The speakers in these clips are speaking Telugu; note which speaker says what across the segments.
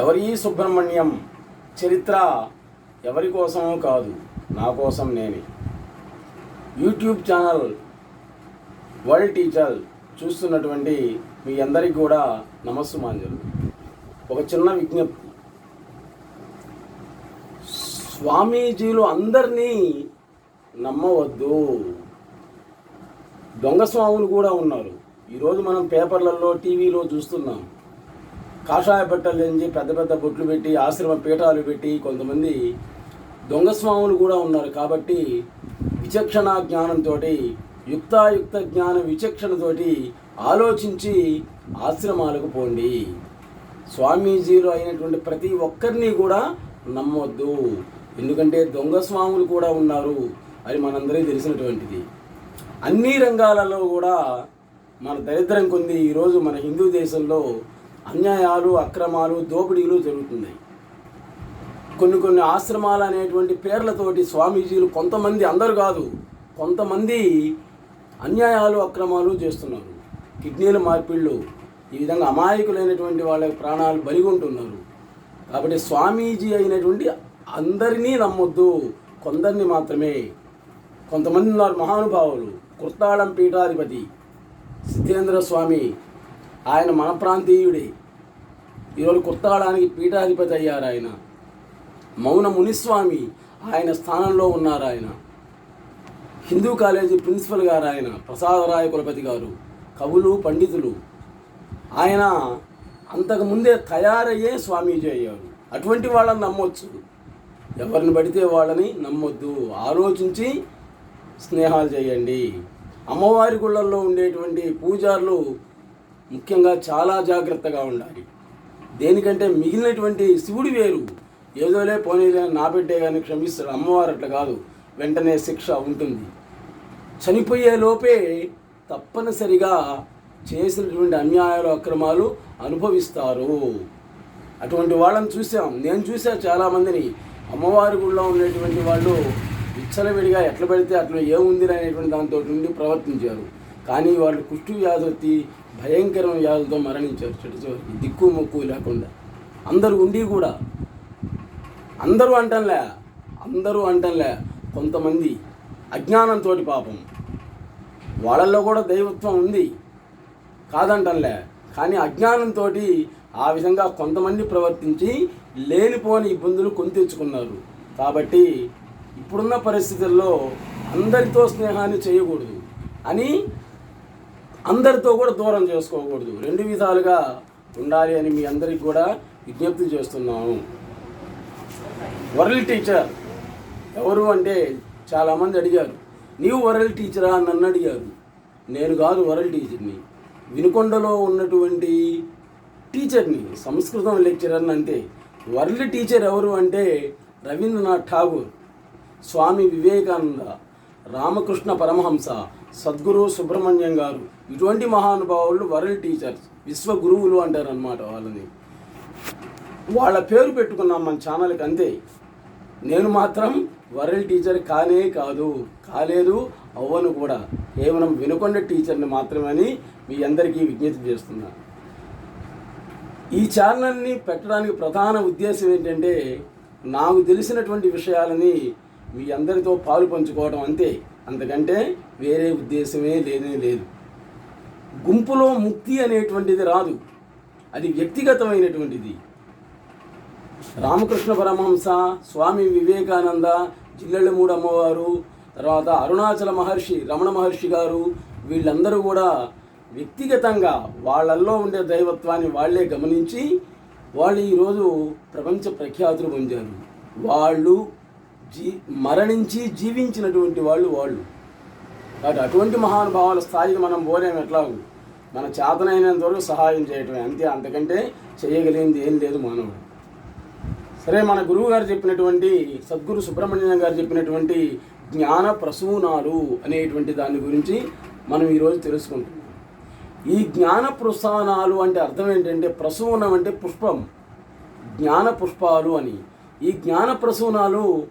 Speaker 1: ఎవరి సుబ్రహ్మణ్యం చరిత్ర ఎవరి కోసమో కాదు నా కోసం నేనే. యూట్యూబ్ ఛానల్ వరల్డ్ టీచర్ చూస్తున్నటువంటి మీ అందరికీ కూడా నమస్సు మాంజలు ఒక చిన్న విజ్ఞప్తి. స్వామీజీలు అందరినీ నమ్మవద్దు. దొంగ స్వాములు కూడా ఉన్నారు. ఈరోజు మనం పేపర్లలో టీవీలో చూస్తున్నాం. కాషాయ బట్టలు ఎంచి పెద్ద పెద్ద బొట్లు పెట్టి ఆశ్రమ పీఠాలు పెట్టి కొంతమంది దొంగ స్వాములు కూడా ఉన్నారు. కాబట్టి విచక్షణ జ్ఞానంతో యుక్తాయుక్త జ్ఞాన విచక్షణతోటి ఆలోచించి ఆశ్రమాలకు పోండి. స్వామీజీలు అయినటువంటి ప్రతి ఒక్కరిని కూడా నమ్మొద్దు. ఎందుకంటే దొంగ స్వాములు కూడా ఉన్నారు అది మనందరికీ తెలిసినటువంటిది. అన్ని రంగాలలో కూడా మన దరిద్రం కొంది. ఈరోజు మన హిందూ దేశంలో అన్యాయాలు అక్రమాలు దోపిడీలు జరుగుతున్నాయి. కొన్ని కొన్ని ఆశ్రమాలు అనేటువంటి పేర్లతోటి స్వామీజీలు కొంతమంది అందరు కాదు కొంతమంది అన్యాయాలు అక్రమాలు చేస్తున్నారు. కిడ్నీల మార్పిళ్ళు ఈ విధంగా అమాయకులైనటువంటి వాళ్ళ ప్రాణాలు బలిగొంటున్నారు. కాబట్టి స్వామీజీ అయినటువంటి అందరినీ నమ్మొద్దు కొందరిని మాత్రమే. కొంతమంది ఉన్నారు మహానుభావులు కుర్తాళం పీఠాధిపతి సిద్ధేంద్ర స్వామి. ఆయన మన ప్రాంతీయుడే. ఈరోజు కుర్తాళానికి పీఠాధిపతి అయ్యారు ఆయన. మౌన మునిస్వామి ఆయన స్థానంలో ఉన్నారు ఆయన. హిందూ కాలేజీ ప్రిన్సిపల్ గారు ఆయన ప్రసాదరాయ కులపతి గారు కవులు పండితులు. ఆయన అంతకుముందే తయారయ్యే స్వామీజీ అయ్యారు. అటువంటి వాళ్ళని నమ్మొచ్చు. ఎవరిని పడితే వాళ్ళని నమ్మొద్దు. ఆలోచించి స్నేహాలు చేయండి. అమ్మవారి గుళ్ళల్లో ఉండేటువంటి పూజారులు ముఖ్యంగా చాలా జాగ్రత్తగా ఉండాలి. దేనికంటే మిగిలినటువంటి శివుడు వేరు. ఏదోలే పోనీలే నా పెట్టే కానీ క్షమిస్తాడు. అమ్మవారు అట్లా కాదు. వెంటనే శిక్ష ఉంటుంది. చనిపోయే లోపే తప్పనిసరిగా చేసినటువంటి అన్యాయాలు అక్రమాలు అనుభవిస్తారు. అటువంటి వాళ్ళని చూసాం. నేను చూసా చాలామందిని అమ్మవారి గుడిలో ఉండేటువంటి వాళ్ళు విచ్చలవిడిగా ఎట్లా పెడితే అట్లా ఏముంది అనేటువంటి దాంతో నుండి ప్రవర్తించారు. కానీ వాళ్ళు కుష్టు వ్యాధి వచ్చి భయంకరమైన వ్యాధులతో మరణించారు. చెట్టు చివరికి దిక్కు మొక్కు లేకుండా. అందరూ ఉండి కూడా. అందరూ అంటంలే. అందరూ అంటంలే. కొంతమంది అజ్ఞానంతో పాపం. వాళ్ళల్లో కూడా దైవత్వం ఉంది. కాదంటంలే. కానీ అజ్ఞానంతో ఆ విధంగా కొంతమంది ప్రవర్తించి లేనిపోని ఇబ్బందులు కొని తెచ్చుకున్నారు. కాబట్టి ఇప్పుడున్న పరిస్థితుల్లో అందరితో స్నేహాన్ని చేయకూడదు అని అందరితో కూడా దూరం చేసుకోకూడదు. రెండు విధాలుగా ఉండాలి అని మీ అందరికి కూడా విజ్ఞప్తి చేస్తున్నాము వరల్డ్ టీచర్ ఎవరు అంటే చాలామంది అడిగారు. నీవు వరల్డ్ టీచరా? నన్ను అడిగారు. నేను కాదు వరల్డ్ టీచర్ని. వినుకొండలో ఉన్నటువంటి టీచర్ని సంస్కృతం లెక్చరర్ని అంతే. వరల్డ్ టీచర్ ఎవరు అంటే రవీంద్రనాథ్ ఠాగూర్. స్వామి వివేకానంద. రామకృష్ణ పరమహంస సద్గురు సుబ్రహ్మణ్యం గారు. ఇటువంటి మహానుభావులు వరల్డ్ టీచర్స్ విశ్వగురువులు అంటారు అనమాట వాళ్ళని. వాళ్ళ పేరు పెట్టుకున్నాం మన ఛానల్కి అంతే. నేను మాత్రం వరల్డ్ టీచర్ కానే కాదు కాలేదు అవ్వను కూడా. కేవలం వినుకొండ టీచర్ని మాత్రమని మీ అందరికీ విజ్ఞప్తి చేస్తున్నాను ఈ ఛానల్ని పెట్టడానికి ప్రధాన ఉద్దేశం ఏంటంటే నాకు తెలిసినటువంటి విషయాలని మీ అందరితో పాలు పంచుకోవడం అంతే. అంతకంటే వేరే ఉద్దేశమే లేనే లేదు. గుంపులో ముక్తి అనేటువంటిది రాదు. అది వ్యక్తిగతమైనటువంటిది. రామకృష్ణ పరమహంస స్వామి వివేకానంద జిల్లెళ్ళమూడు అమ్మవారు తర్వాత అరుణాచల మహర్షి రమణ మహర్షి గారు వీళ్ళందరూ కూడా వ్యక్తిగతంగా వాళ్ళల్లో ఉండే దైవత్వాన్ని వాళ్ళే గమనించి వాళ్ళు ఈరోజు ప్రపంచ ప్రఖ్యాతులు పొందారు. వాళ్ళు జీ మరణించి జీవించినటువంటి వాళ్ళు వాళ్ళు. కాబట్టి అటువంటి మహానుభావాల స్థాయికి మనం పోలేం ఎట్లా మన చేతనైనంత వరకు సహాయం చేయటమే. అంతే అంతకంటే చేయగలిగింది ఏం లేదు మానవుడు. సరే మన గురువు గారు చెప్పినటువంటి సద్గురు సుబ్రహ్మణ్యం గారు చెప్పినటువంటి జ్ఞాన ప్రసూనాలు అనేటువంటి దాని గురించి మనం ఈరోజు తెలుసుకుంటున్నాం ఈ జ్ఞాన ప్రస్థానాలు అంటే అర్థం ఏంటంటే ప్రసూనం అంటే పుష్పం. జ్ఞాన పుష్పాలు అని. ఈ జ్ఞాన ప్రసూనాలు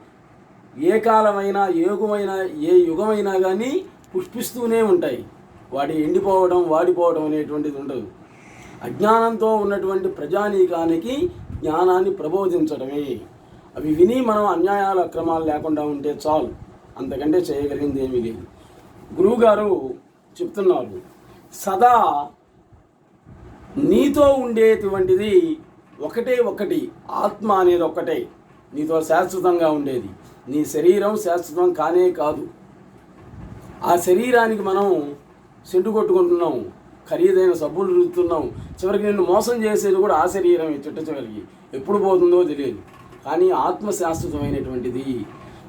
Speaker 1: ఏ కాలమైనా ఏగుమైనా ఏ యుగమైనా కానీ పుష్పిస్తూనే ఉంటాయి. వాటి ఎండిపోవడం వాడిపోవడం అనేటువంటిది ఉండదు. అజ్ఞానంతో ఉన్నటువంటి ప్రజానీకానికి జ్ఞానాన్ని ప్రబోధించడమే. అవి విని మనం అన్యాయాలు అక్రమాలు లేకుండా ఉంటే చాలు. అంతకంటే చేయగలిగింది ఏమీ లేదు. గురువుగారు చెప్తున్నారు సదా నీతో ఉండేటువంటిది ఒకటే ఒకటి ఆత్మ అనేది ఒకటే. నీతో శాశ్వతంగా ఉండేది. నీ శరీరం శాశ్వతం కానే కాదు. ఆ శరీరానికి మనం సెంటు కొట్టుకుంటున్నాం ఖరీదైన సబ్బులు రుద్దుతున్నాం. చివరికి నిన్ను మోసం చేసేది కూడా ఆ శరీరం చిట్ట చివరికి. ఎప్పుడు పోతుందో తెలియదు. కానీ ఆత్మ శాశ్వతమైనటువంటిది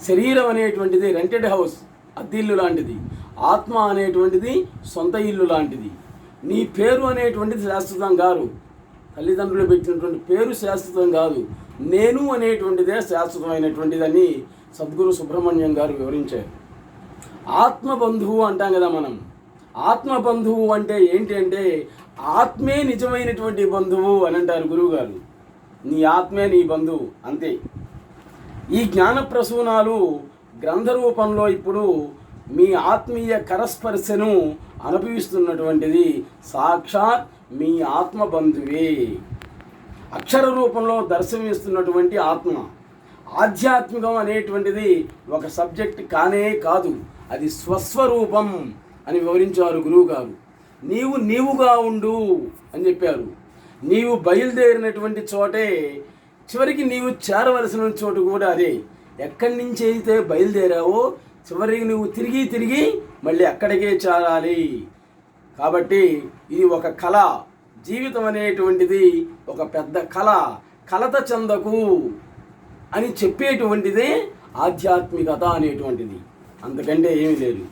Speaker 1: శరీరం అనేటువంటిది రెంటెడ్ హౌస్ అద్దిల్లు లాంటిది. ఆత్మ అనేటువంటిది సొంత ఇల్లు లాంటిది. నీ పేరు అనేటువంటిది శాశ్వతం గారు తల్లిదండ్రులు పెట్టినటువంటి పేరు శాశ్వతం కాదు. నేను అనేటువంటిదే శాశ్వతమైనటువంటిదని సద్గురు సుబ్రహ్మణ్యం గారు వివరించారు. ఆత్మబంధువు అంటాం కదా మనం. ఆత్మ బంధువు అంటే ఏంటి అంటే ఆత్మే నిజమైనటువంటి బంధువు అని అంటారు గురువుగారు. నీ ఆత్మే నీ బంధువు అంతే. ఈ జ్ఞాన ప్రసూనాలు గ్రంథ రూపంలో ఇప్పుడు మీ ఆత్మీయ కరస్పర్శను అనుభవిస్తున్నటువంటిది. సాక్షాత్ మీ ఆత్మ బంధువే. అక్షర రూపంలో దర్శనమిస్తున్నటువంటి ఆత్మ. ఆధ్యాత్మికం అనేటువంటిది ఒక సబ్జెక్ట్ కానే కాదు. అది స్వస్వరూపం అని వివరించారు గురువుగారు. నీవు నీవుగా ఉండు అని చెప్పారు. నీవు బయలుదేరినటువంటి చోటే చివరికి నీవు చేరవలసిన చోటు కూడా అదే. ఎక్కడి నుంచి అయితే బయలుదేరావో చివరికి నువ్వు తిరిగి తిరిగి మళ్ళీ అక్కడికే చేరాలి. కాబట్టి ఇది ఒక కళ. జీవితం అనేటువంటిది ఒక పెద్ద కళ. కలత చెందకు అని చెప్పేటువంటిదే ఆధ్యాత్మికత అనేటువంటిది. అంతకంటే ఏమీ లేదు.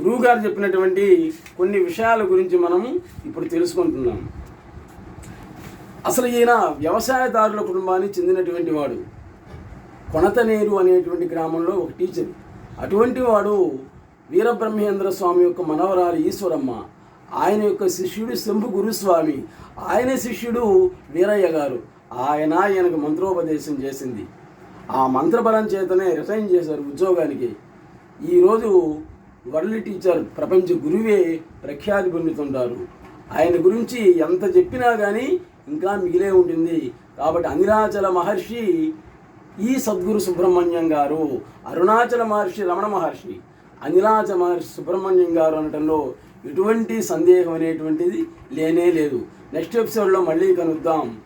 Speaker 1: గురువుగారు చెప్పినటువంటి కొన్ని విషయాల గురించి మనం ఇప్పుడు తెలుసుకుంటున్నాం. అసలు ఈయన వ్యవసాయదారుల కుటుంబానికి చెందినటువంటి వాడు. కొనతనేరు అనేటువంటి గ్రామంలో ఒక టీచర్. అటువంటి వాడు వీరబ్రహ్మేంద్ర స్వామి యొక్క మనవరాలు ఈశ్వరమ్మ. ఆయన యొక్క శిష్యుడు శంభు గురుస్వామి. ఆయన శిష్యుడు వీరయ్య గారు. ఆయన ఆయనకు మంత్రోపదేశం చేసింది. ఆ మంత్రబలం చేతనే రిటైన్ చేశారు ఉద్యోగానికి. ఈరోజు వరల్డ్ టీచర్ ప్రపంచ గురువే ప్రఖ్యాతి పొందుతుంటారు. ఆయన గురించి ఎంత చెప్పినా కానీ ఇంకా మిగిలే ఉంటుంది. కాబట్టి అనిరాచల మహర్షి ఈ సద్గురు సుబ్రహ్మణ్యం గారు అరుణాచల మహర్షి రమణ మహర్షి అనిలాచల మహర్షి సుబ్రహ్మణ్యం గారు అనటంలో ఎటువంటి సందేహం అనేటువంటిది లేనే లేదు. నెక్స్ట్ ఎపిసోడ్లో మళ్ళీ కలుద్దాం.